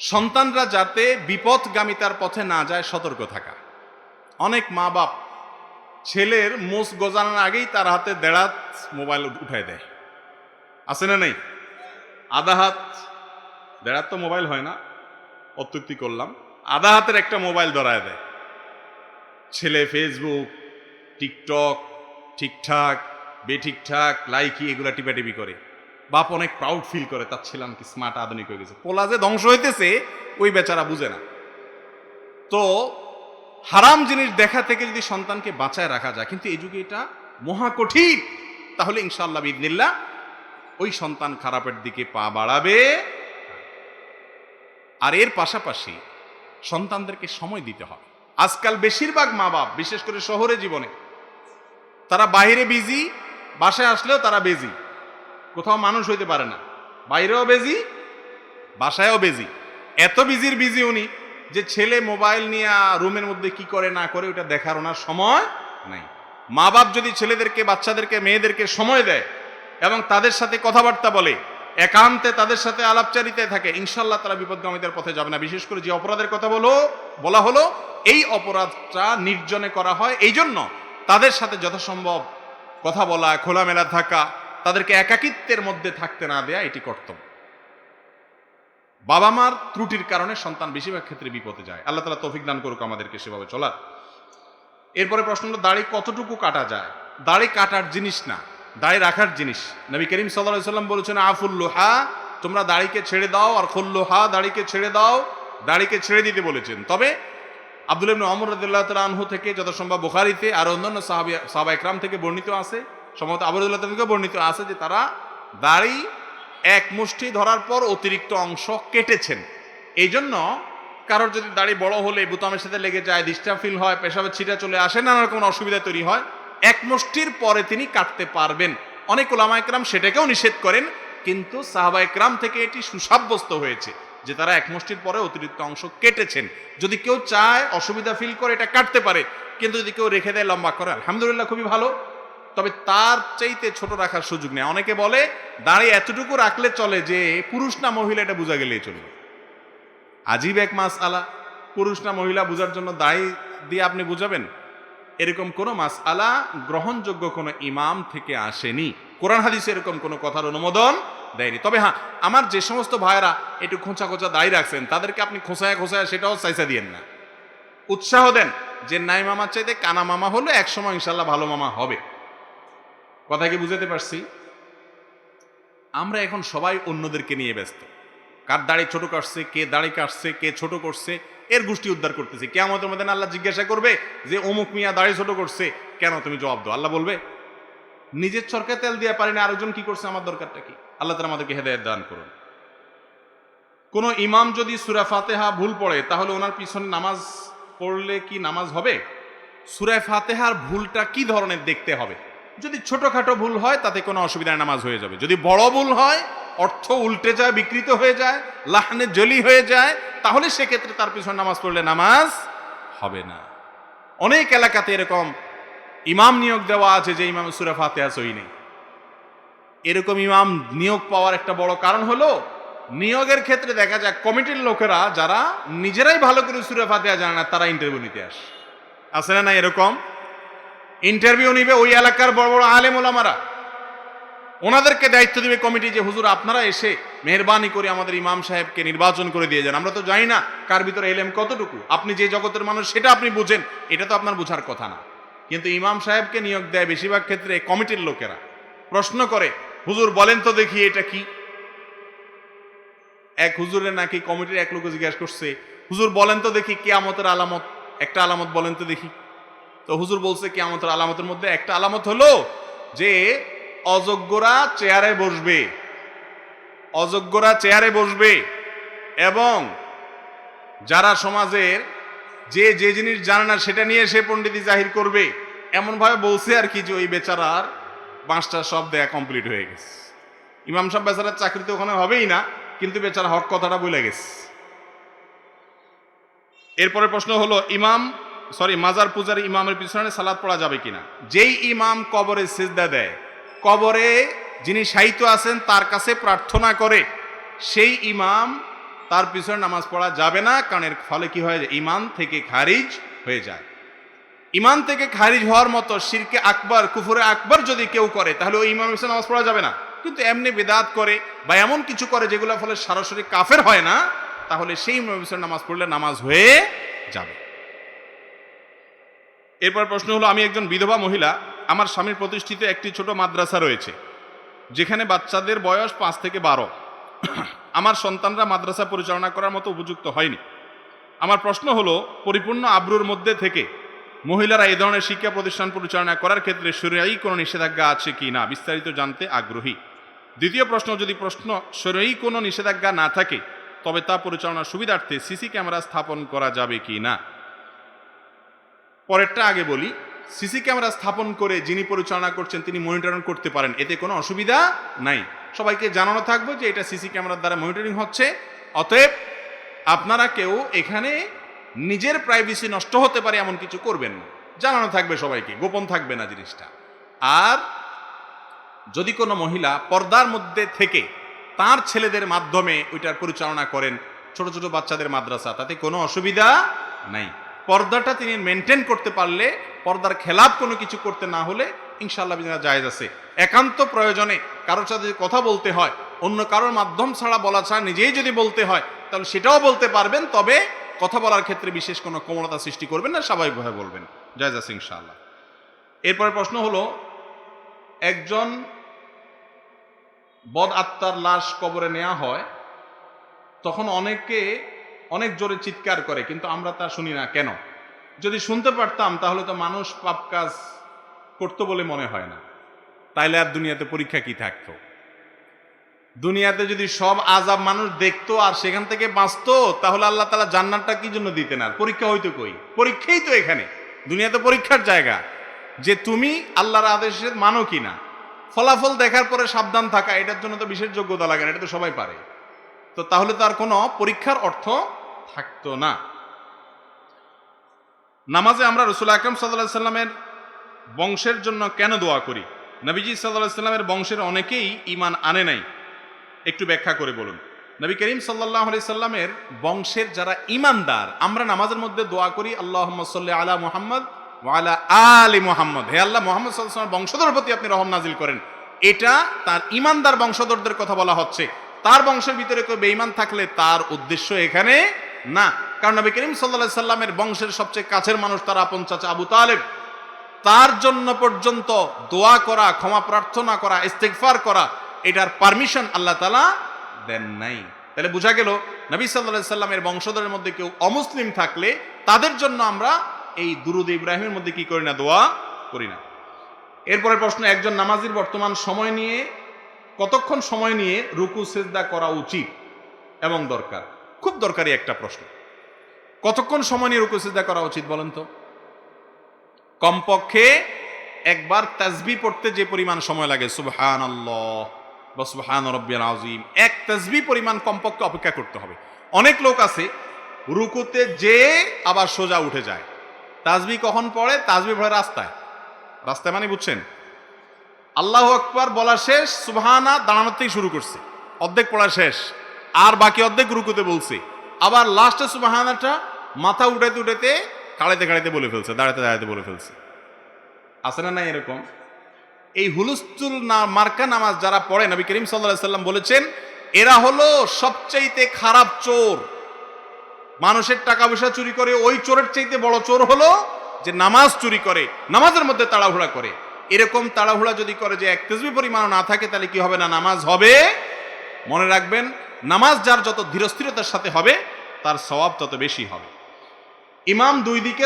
সন্তানরা যাতে বিপদগামিতার পথে না যায়, সতর্ক থাকা। অনেক মা বাপ ছেলের মোষ গজানোর আগেই তার হাতে দেড়াত মোবাইল উঠায় দেয়। আছে না নেই? আধা হাত দেড়াত তো মোবাইল হয় না অত্যুক্তি করলাম। আধা হাতের একটা মোবাইল ধরায় দেয়। ছেলে ফেসবুক টিকটক ঠিকঠাক, বেঠিকঠাক লাইকি এগুলা টিপাটিপি করে। বাপ অনেক প্রাউড ফিল করে, তার ছিলাম কি স্মার্ট আধুনিক হয়ে গেছে। পোলা যে ধ্বংস হইতেছে, ওই বেচারা বুঝে না। তো হারাম জিনিস দেখা থেকে যদি সন্তানকে বাঁচায় রাখা যায়, কিন্তু এই যুগে এটা মহা কঠিন। তাহলে ইনশাআল্লাহ বিদিনিল্লা ওই সন্তান খারাপের দিকে পা বাড়াবে। আর এর পাশাপাশি সন্তানদেরকে সময় দিতে হবে। আজকাল বেশিরভাগ মা বাপ বিশেষ করে শহরে জীবনে, তারা বাইরে বিজি বাসায় আসলেও তারা বেজি কোথাও মানুষ হইতে পারে না। বাইরেও বেজি বাসায়ও বেজি এত বিজির বিজি উনি যে ছেলে মোবাইল নিয়ে রুমের মধ্যে কি করে না করে ওটা দেখার ওনার সময় নাই। মা বাপ যদি ছেলেদেরকে, বাচ্চাদেরকে, মেয়েদেরকে সময় দেয় এবং তাদের সাথে কথাবার্তা বলে, একান্তে তাদের সাথে আলাপচারিতায় থাকে ইনশাল্লাহ তারা বিপদগামীদের পথে যাবে না। বিশেষ করে যে অপরাধের কথা বলো, বলা হলো, এই অপরাধটা নির্জনে করা হয়। এই জন্য তাদের সাথে যথাসম্ভব কথা বলা, খোলামেলা থাকা তাদেরকে একাকিত্বের মধ্যে থাকতে না দেয়া এটি কর্তব্য। বাবা মার ত্রুটির কারণে সন্তান বেশিরভাগ ক্ষেত্রে বিপদে যায়। আল্লাহ তালা তৌফিক দান করুক আমাদেরকে সেভাবে চলার। এরপরে প্রশ্ন হলো, দাড়ি কতটুকু কাটা যায়? দাড়ি কাটার জিনিস না, দাড়ি রাখার জিনিস। নবী করিম সাল্লাহ সাল্লাম বলেছেন আফুল্লোহা তোমরা দাড়িকে ছেড়ে দাও, আর খুল্লোহা দাড়িকে ছেড়ে দাও, দাড়িকে ছেড়ে দিতে বলেছেন। তবে আব্দুল ইবনে অমর রাদিল্লাহ তাআলা আনহু থেকে যথাসম্ভব বুখারীতে আর অন্যান্য সাহাবী সাহাবা থেকে বর্ণিত আছে সম্ভবত আবরুল্লাহ থেকে বর্ণিত আছে যে তারা দাড়ি এক মুষ্টি ধরার পর অতিরিক্ত অংশ কেটেছেন। এই জন্য কারোর যদি দাড়ি বড় হলে বুতামের সাথে লেগে যায়, ডিস্টার্ব ফিল হয়, পেশাবের ছিটা চলে আসে, নানা রকম অসুবিধা তৈরি হয়, এক মুষ্টির পরে তিনি কাটতে পারবেন। অনেক ওলামা একরাম সেটাকেও নিষেধ করেন, কিন্তু সাহাবা একরাম থেকে এটি সুসাব্যস্ত হয়েছে যে তারা এক মুষ্টির পরে অতিরিক্ত অংশ কেটেছেন। যদি কেউ চায়, অসুবিধা ফিল করে এটা কাটতে পারে, কিন্তু যদি কেউ রেখে দেয়, লম্বা করে, আলহামদুলিল্লাহ খুবই ভালো। তবে তার চাইতে ছোট রাখার সুযোগ নেই। অনেকে বলে, দাঁড়িয়ে এতটুকু রাখলে চলে যে পুরুষ না মহিলা এটা বোঝা গেলেই চলবে। আজীব এক মাস আলা পুরুষ না মহিলা বোঝার জন্য দায়ী দিয়ে আপনি বুঝাবেন? এরকম কোনো মাস আলা গ্রহণযোগ্য কোনো ইমাম থেকে আসেনি। কোরআন হাদিসে এরকম কোনো কথার অনুমোদন দেয়নি। তবে হ্যাঁ আমার যে সমস্ত ভাইয়েরা একটু খোঁচা খোঁচা দায়ী রাখছেন, তাদেরকে আপনি খোঁচায় খোঁচায় সেটাও চাইসা দিয়েন না। উৎসাহ দেন যে, নাই মামার চাইতে কানা মামা হলে একসময় ইনশাল্লাহ ভালো মামা হবে। কথা কি বুঝাতে পারছি? আমরা এখন সবাই অন্যদেরকে নিয়ে ব্যস্ত। কার দাড়ি ছোট কাটছে, কে দাড়ি কাটছে, কে ছোট করছে, এর গোষ্ঠী উদ্ধার করতেছে। কে আমাদের মধ্যে আল্লাহ জিজ্ঞাসা করবে যে, অমুক মিয়া দাড়ি ছোট করছে, কেন তুমি জবাব দাও? আল্লাহ বলবে, নিজের চরকে তেল দিয়ে পারি না, আরেকজন কি করছে? আমার দরকারটা কি? আল্লাহ তালা আমাদেরকে হেদায়ত দান করুন। কোন ইমাম যদি সুরা ফাতেহা ভুল পড়ে, তাহলে ওনার পিছনে নামাজ পড়লে কি নামাজ হবে? সুরা ফাতেহার ভুলটা কি ধরনের দেখতে হবে? যদি ছোটখাটো ভুল হয়, তাতে কোনো অসুবিধায় নামাজ হয়ে যাবে। যদি বড় ভুল হয়, অর্থ উল্টে যায়, বিকৃত হয়ে যায়, লাহনে জলি হয়ে যায়, তাহলে সেক্ষেত্রে তার পিছনে নামাজ পড়লে নামাজ হবে না। অনেক এলাকাতে এরকম ইমাম নিয়োগ দেওয়া আছে, যে ইমাম সুরা ফাতেহা সই নেই। এরকম ইমাম নিয়োগ পাওয়ার একটা বড় কারণ হলো, নিয়োগের ক্ষেত্রে দেখা যায় কমিটির লোকেরা, যারা নিজেরাই ভালো করে সুরা ফাতেহা জানে না, তারা ইন্টারভিউ নিতে আসে। না না এরকম? ইন্টারভিউ নিবে ওই এলাকার বড় বড় আলেম ওলামারা। ওনাদেরকে দায়িত্ব দিবে কমিটি যে, হুজুর, আপনারা এসে মেহরবানি করে আমাদের ইমাম সাহেবকে নির্বাচন করে দিয়ে যান। আমরা তো জানি না কার ভিতরে এলেম কতটুকু। আপনি যে জগতের মানুষ, সেটা আপনি বুঝেন। এটা তো আপনার বোঝার কথা না। কিন্তু ইমাম সাহেবকে নিয়োগ দেয় বেশিরভাগ ক্ষেত্রে কমিটির লোকেরা। প্রশ্ন করে, হুজুর, বলেন তো দেখি এটা কি? এক হুজুরে নাকি কমিটির এক লোক জিজ্ঞাসা করছে, হুজুর, বলেন তো দেখি কেয়ামতের আলামত, একটা আলামত বলেন তো দেখি। তো হুজুর বলছে কেয়ামতের আলামতের মধ্যে একটা আলামত হলো যে অযোগ্যরা চেয়ারে বসবে। অযোগ্যরা চেয়ারে বসবে এবং যারা সমাজের যে যে জিনিস জানে না সেটা নিয়ে সে পণ্ডিতি জাহির করবে। এমনভাবে বলছে আর কি যে ওই বেচারার পাঁচটা সব দেয়া কমপ্লিট হয়ে গেছে। ইমাম সাহেব বেচারার চাকরি তো ওখানে হবেই না, কিন্তু বেচারা হক কথাটা বলে গেছে। এরপরে প্রশ্ন হলো, ইমাম সরি, মাজার পূজার ইমামের পিছনে সালাদ পড়া যাবে কিনা? যেই ইমাম কবরে সিজদা দেয়, কবরে যিনি সাহিত্য আছেন, তার কাছে প্রার্থনা করে, সেই ইমাম তার পিছনে নামাজ পড়া যাবে না, কারণ এর ফলে কি হয় ইমান থেকে খারিজ হয়ে যায়। ইমান থেকে খারিজ হওয়ার মতো শিরকে আকবর, কুফুরে আকবর যদি কেউ করে, তাহলে ওই ইমাম পিছনে নামাজ পড়া যাবে না। কিন্তু এমনি বেদাত করে বা এমন কিছু করে যেগুলো ফলে সরাসরি কাফের হয় না, তাহলে সেই ইমাম পিছনে নামাজ পড়লে নামাজ হয়ে যাবে। এরপর প্রশ্ন হলো, আমি একজন বিধবা মহিলা, আমার স্বামীর প্রতিষ্ঠিত একটি ছোট মাদ্রাসা রয়েছে, যেখানে বাচ্চাদের বয়স পাঁচ থেকে বারো। আমার সন্তানরা মাদ্রাসা পরিচালনা করার মতো উপযুক্ত হয়নি। আমার প্রশ্ন হলো, পরিপূর্ণ আব্রুর মধ্যে থেকে মহিলারা এই ধরনের শিক্ষা প্রতিষ্ঠান পরিচালনা করার ক্ষেত্রে শরীয়ী কোনো নিষেধাজ্ঞা আছে কি না, বিস্তারিত জানতে আগ্রহী। দ্বিতীয় প্রশ্ন, যদি প্রশ্ন শরীয়ী কোনো নিষেধাজ্ঞা না থাকে, তবে তা পরিচালনার সুবিধার্থে সিসি ক্যামেরা স্থাপন করা যাবে কি না? পরেরটা আগে বলি, সিসি ক্যামেরা স্থাপন করে যিনি পরিচালনা করছেন, তিনি মনিটরিং করতে পারেন। এতে কোনো অসুবিধা নাই। সবাইকে জানানো থাকব যে এটা সিসি ক্যামেরার দ্বারা মনিটরিং হচ্ছে। অতএব আপনারা কেউ এখানে নিজের প্রাইভেসি নষ্ট হতে পারে এমন কিছু করবেন না। জানানো থাকবে সবাইকে, গোপন থাকবে না জিনিসটা। আর যদি কোনো মহিলা পর্দার মধ্যে থেকে তার ছেলেদের মাধ্যমে ওইটার পরিচালনা করেন, ছোট ছোট বাচ্চাদের মাদ্রাসা, তাতে কোনো অসুবিধা নাই। পর্দাটা তিনি মেনটেন করতে পারলে, পর্দার খেলাপ কোনো কিছু করতে না হলে ইনশাল্লাহ বিনা জায়েজ আছে। একান্ত প্রয়োজনে কারোর সাথে কথা বলতে হয়, অন্য কারোর মাধ্যম ছাড়া, বলা ছাড়া নিজেই যদি বলতে হয়, তাহলে সেটাও বলতে পারবেন, তবে কথা বলার ক্ষেত্রে বিশেষ কোনো কোমলতা সৃষ্টি করবেন না, স্বাভাবিকভাবে বলবেন। জায়েজ আছে ইনশাআল্লাহ। এরপরে প্রশ্ন হলো, একজন বদ আত্মার লাশ কবরে নেওয়া হয়, তখন অনেকে অনেক জোরে চিৎকার করে, কিন্তু আমরা তা শুনি না। কেন? যদি শুনতে পারতাম, তাহলে তো মানুষ পাপ কাজ করতো বলে মনে হয় না। তাইলে আর দুনিয়াতে পরীক্ষা কি থাকতো? দুনিয়াতে যদি সব আজাব মানুষ দেখতো আর সেখান থেকে বাঁচতো, তাহলে আল্লাহ তালা জান্নাতটা কি জন্য দিতেন আর? পরীক্ষা হইতো কই? পরীক্ষাই তো এখানে। দুনিয়াতে পরীক্ষার জায়গা। যে তুমি আল্লাহর আদেশে মানো কি না ফলাফল দেখার পরে সাবধান থাকা, এটার জন্য তো বিশেষ যোগ্যতা লাগে না, এটা তো সবাই পারে। তো তাহলে তার কোনো পরীক্ষার অর্থ থাকতো না। নামাজে আমরা রসুল আকরম সাল্লাহ সাল্লামের বংশের জন্য কেন দোয়া করি? নবীজি সাল্লাহ সাল্লামের বংশের অনেকেই ইমান আনে নাই। একটু ব্যাখ্যা করে বলুন। নবী করিম সাল্লাহ আলি সাল্লামের বংশের যারা ইমানদার আমরা নামাজের মধ্যে দোয়া করি আল্লাহ সাল্লি আলা মোহাম্মদ ওয়ালা আলী মোহাম্মদ। হে আল্লাহ, মোহাম্মদ সাল্লাহ বংশধর প্রতি আপনি রহম নাজিল করেন। এটা তার ইমানদার বংশধরদের কথা বলা হচ্ছে। তার বংশের ভিতরে কেউ বেঈমান থাকলে তার উদ্দেশ্য এখানে না। কারণ নবী করিম সাল্লাহ সাল্লামের বংশের সবচেয়ে কাছের মানুষ তার আপন চাচা আবু তালেব। তার জন্য পর্যন্ত দোয়া করা, ক্ষমা প্রার্থনা করা ইস্তেকফার করা, এটার পারমিশন আল্লাহ তালা দেন নাই। তাহলে বোঝা গেল, নবী সাল্লাহ সাল্লামের বংশধরের মধ্যে কেউ অমুসলিম থাকলে তাদের জন্য আমরা এই দুরুদ ইব্রাহিমের মধ্যে কি করি না, দোয়া করি না। এরপরে প্রশ্ন, একজন নামাজির বর্তমান সময় নিয়ে কতক্ষণ সময় নিয়ে রুকু, সেজদা করা উচিত এবং দরকার? খুব দরকারি একটা প্রশ্ন। কতক্ষণ সময় নিয়ে রুকু, সেজদা করা উচিত বলেন তো? কমপক্ষে একবার তাজবি পড়তে যে পরিমাণ সময় লাগে সুবহান আল্লাহ বা সুবহান রব্বিয়াল আজিম এক তাজবি পরিমাণ কমপক্ষে অপেক্ষা করতে হবে। অনেক লোক আছে, রুকুতে যে আবার সোজা উঠে যায়। তাজবি কখন পড়ে? তাজবি পড়ে রাস্তায়। রাস্তায় মানে বুঝছেন? আল্লাহ আকবার বলা শেষ, সুবহানা, দাঁড়ানোর থেকে শুরু করছে। অর্ধেক পড়া শেষ, আর বাকি অর্ধেক রুকুতে বলছে। আবার লাস্টে সুবহানাটা মাথা উঠাইতে উঠাইতে কাড়াইতে কাড়াইতে বলে ফেলছে দাঁড়াতে দাঁড়াতে বলে ফেলছে। আছে না নাই এরকম? এই হুলুস্তুল না, মার্কা নামাজ যারা পড়ে, নবী করিম সাল্লাহ সাল্লাম বলেছেন, এরা হলো সবচাইতে খারাপ চোর। মানুষের টাকা পয়সা চুরি করে, ওই চোরের চাইতে বড় চোর হলো যে নামাজ চুরি করে, নামাজের মধ্যে তাড়াহুড়া করে। এরকম তাড়াহুড়া যদি করে যে এক তেজবি পরিমাণ না থাকে, তাহলে কি হবে না? নামাজ হবে। মনে রাখবেন, নামাজ যার যত ধীরস্থিরতার সাথে হবে, তার স্বভাব তত বেশি হবে। ইমাম দুই দিকে